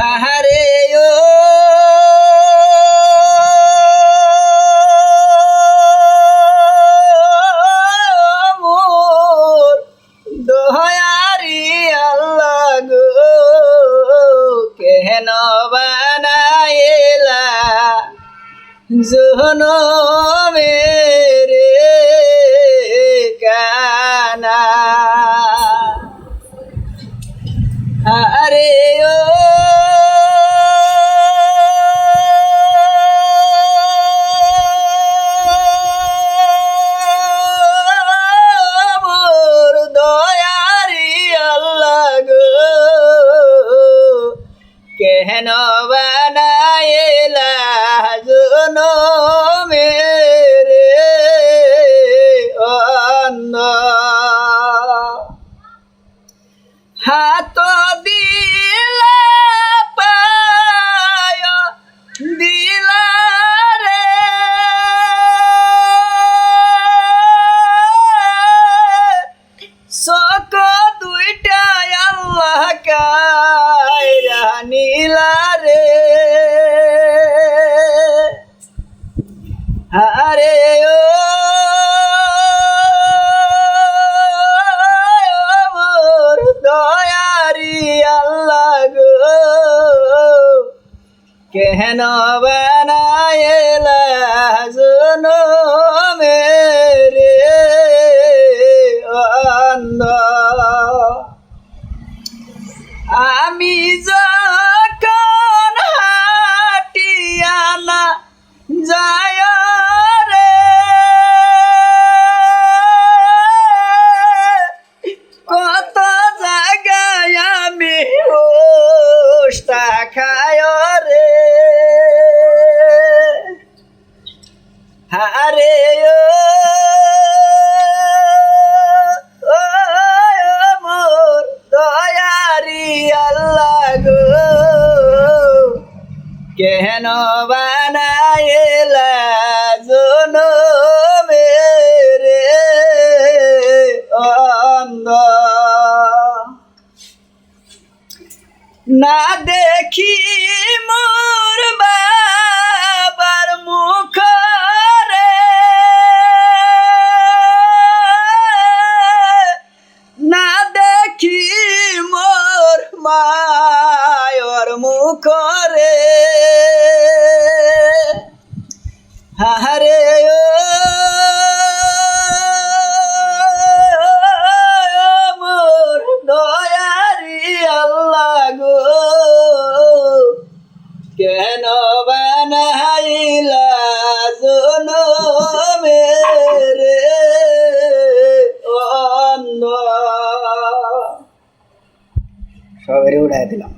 হাহারে ও। দয়ারি আল্লাহ গো কেন বানাইলা জোহন মেরে কানা। কেন বানাইলা জন মেরে অন্ন হাত আরে ও মোর দয়ারি আল্লাহ গো। কেন বানাইলা জন মেরে অন্ধ। আমি যখন কেন বানাইলা জন মেরে অন্ধ? না দেখি মোর বাবার মুখ রে না দেখি মোর মায়র মুখ রে হারে ও মোর দয়ারি আল্লাহ গো কেন বানাইলা সবারই উড়াই দিলাম